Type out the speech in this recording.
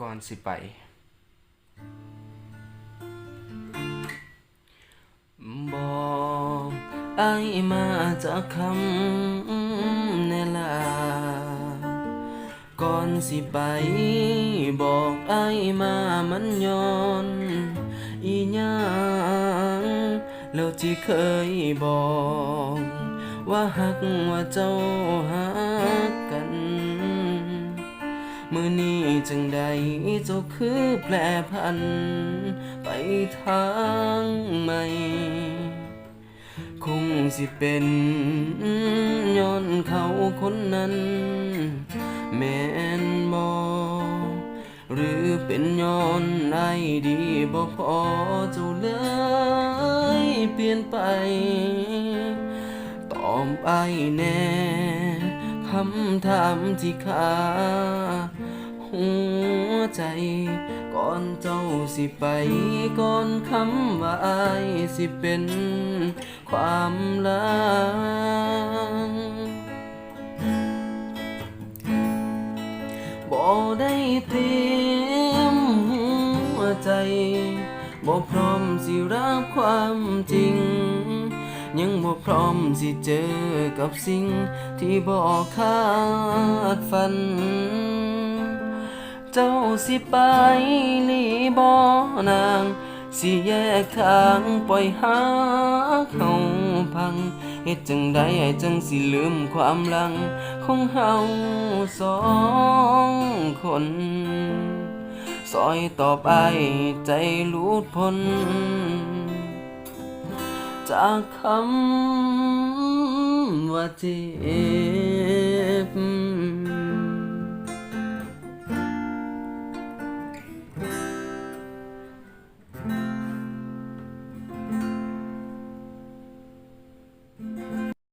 ก่อนสิไป บอกไอ้มาจากคำแน่ลา ก่อนสิไป บอกไอ้มามันย้อน อีหยังแล้วที่เคยบอก ว่าหักว่าเจ้าหัก มือนี้จังใดเจ้าคือแปรพัน ไปทางใหม่ คงสิเป็นย้อนเขาคนนั้น แม่นบอหรือเป็นย้อนไอดีบ่พอเจ้าเลยเปลี่ยนไป ตอบไอ้แน่ คำถามที่คาหัวใจ ก่อนเจ้าสิไป ก่อนคำว่าไอ้ายสิเป็น ความลังบ่ได้เตรียมหัวใจบ่พร้อมสิรับความจริง ยังบ่พร้อมสิเจอกับสิ่งที่บ่คาดฝัน เจ้าสิไปหลีบ่นาง สิแยกทางปล่อยหาเขาพังเฮ็ดจังใดให้จังสิลืมความหลังของเฮาสองคนซอยต่อไปใจรูดพ้น จากคำว่าเจ็บ